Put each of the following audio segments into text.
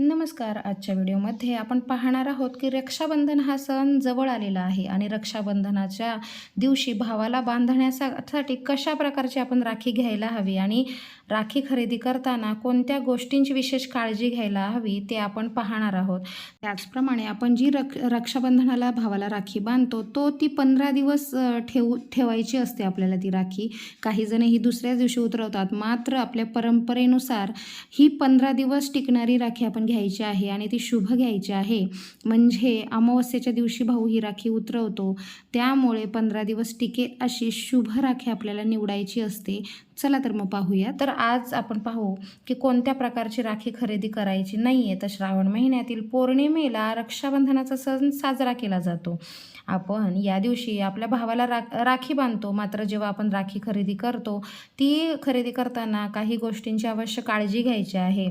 नमस्कार आजच्या व्हिडिओमध्ये आपण पाहणार आहोत की रक्षाबंधन हा सण जवळ आलेला आहे आणि रक्षाबंधनाच्या दिवशी भावाला बांधण्यासाठी कशा प्रकारची आपण राखी घ्यायला हवी आणि राखी खरेदी करताना कोणत्या गोष्टींची विशेष काळजी घ्यायला हवी ते आपण पाहणार आहोत. त्याचप्रमाणे आपण जी रक रक्षाबंधनाला भावाला राखी बांधतो तो ती पंधरा दिवस ठेवू ठेवायची असते आपल्याला ती राखी. काही जण ही दुसऱ्याच दिवशी उतरवतात मात्र आपल्या परंपरेनुसार ही पंधरा दिवस टिकणारी राखी आपण घ्यायची आहे आणि ती शुभ घ्यायची आहे. म्हणजे अमावस्येच्या दिवशी भाऊ ही राखी उतरवतो त्यामुळे पंधरा दिवस टिकेल अशी शुभ राखी आपल्याला निवडायची असते. चला तर मग पाहूया तर आज आपण पाहू की कोणत्या प्रकारची राखी खरेदी करायची नाही आहे तर श्रावण महिन्यातील पौर्णिमेला रक्षाबंधनाचा सण साजरा केला जातो. आपण या दिवशी आपल्या भावाला रा राखी बांधतो. मात्र जेव्हा आपण राखी खरेदी करतो ती खरेदी करताना काही गोष्टींची अवश्य काळजी घ्यायची आहे.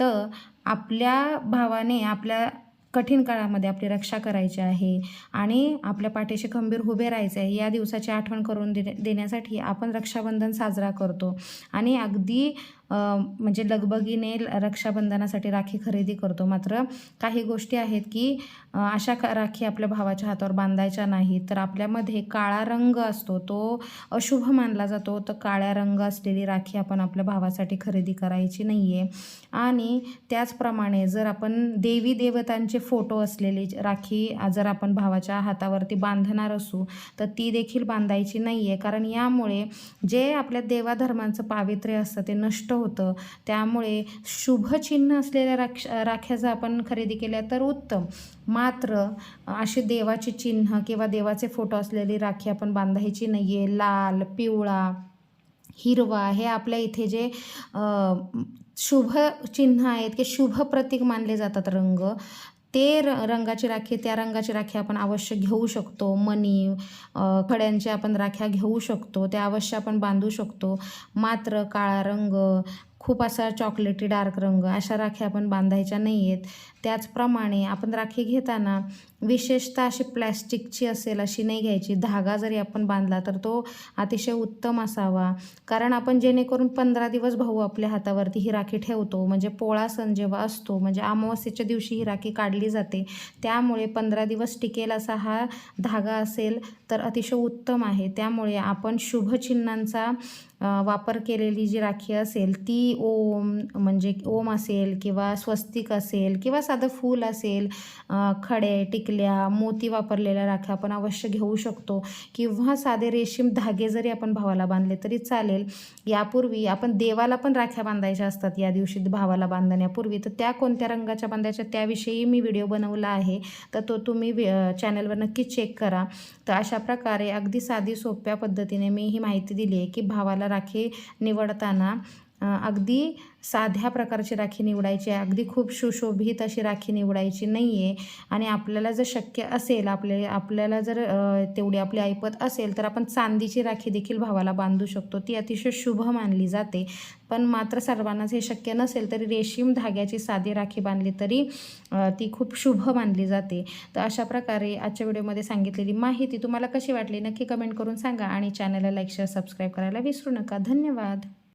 तर आपल्या भावाने आपल्या कठीण काळामध्ये आपली रक्षा करायची आहे आणि आपल्या पाठीशी खंबीर उभे राहायचे आहे या दिवसाची आठवण करून दे देण्यासाठी आपण रक्षाबंधन साजरा करतो. आणि अगदी म्हणजे लगबगीने रक्षाबंधनासाठी राखी खरेदी करतो. मात्र काही गोष्टी आहेत की अशा राखी आपल्या भावाच्या हातावर बांधायच्या नाहीत. तर आपल्यामध्ये काळा रंग असतो तो अशुभ मानला जातो. तर काळ्या रंग असलेली राखी आपण आपल्या भावासाठी खरेदी करायची नाही आहे आणि त्याचप्रमाणे जर आपण देवी देवतांचे फोटो असलेली राखी जर आपण भावाच्या हातावरती बांधणार असू तर ती देखील बांधायची नाही आहे कारण यामुळे जे आपल्या देवाधर्मांचं पावित्र्य असतं ते नष्ट होतं. त्यामुळे शुभचिन्ह असलेल्या राक्ष राख्या जर आपण खरेदी केल्या तर उत्तम. मात्र असे देवाचे चिन्ह किंवा देवाचे फोटो असलेली राखी आपण बांधायची नाही आहे लाल पिवळा हिरवा हे आपल्या इथे जे शुभ चिन्ह आहेत की शुभ प्रतीक मानले जातात रंग ते र रंगाची राखी त्या रंगाची राखी आपण अवश्य घेऊ शकतो. मणी अ, खड्यांच्या आपण राख्या घेऊ शकतो. त्या अवश्य आपण बांधू शकतो. मात्र काळा रंग खूप असा चॉकलेटी डार्क रंग अशा राखी आपण बांधायच्या नाही आहेत त्याचप्रमाणे आपण राखी घेताना विशेषतः अशी प्लॅस्टिकची असेल अशी नाही घ्यायची. धागा जरी आपण बांधला तर तो अतिशय उत्तम असावा. कारण आपण जेणेकरून पंधरा दिवस भाऊ आपल्या हातावरती ही राखी ठेवतो. म्हणजे पोळा सण जेव्हा असतो म्हणजे अमावस्येच्या दिवशी ही राखी काढली जाते. त्यामुळे पंधरा दिवस टिकेल असा हा धागा असेल तर अतिशय उत्तम आहे. त्यामुळे आपण शुभचिन्हांचा वापर केलेली जी राखी असेल ती ओम म्हणजे ओम असेल किंवा स्वस्तिक असेल किंवा साधं फूल असेल खडे टिकल्या मोती वापरलेल्या राख्या आपण अवश्य घेऊ शकतो. किंवा साधे रेशीम धागे जरी आपण भावाला बांधले तरी चालेल. यापूर्वी आपण देवाला पण राख्या बांधायच्या असतात या दिवशी भावाला बांधण्यापूर्वी. तर त्या कोणत्या रंगाच्या बांधायच्या त्याविषयी मी व्हिडिओ बनवला आहे. तर तो तुम्ही चॅनलवर नक्की चेक करा. तर अशा प्रकारे अगदी साधी सोप्या पद्धतीने मी ही माहिती दिली आहे की भावाला राखी निवडताना अगदी साध्या प्रकारची राखी निवडायची आहे. अगदी खूप सुशोभित अशी राखी निवडायची नाही आहे आणि आपल्याला जर शक्य असेल आपले आपल्याला जर तेवढी आपली ऐपत असेल तर आपण चांदीची राखी देखील भावाला बांधू शकतो. ती अतिशय शुभ मानली जाते. पण मात्र सर्वांनाच हे शक्य नसेल तरी रेशीम धाग्याची साधी राखी बांधली तरी ती खूप शुभ मानली जाते. तर अशा प्रकारे आजच्या व्हिडिओमध्ये सांगितलेली माहिती तुम्हाला कशी वाटली नक्की कमेंट करून सांगा आणि चॅनलला लाईक शेअर सबस्क्राईब करायला विसरू नका. धन्यवाद.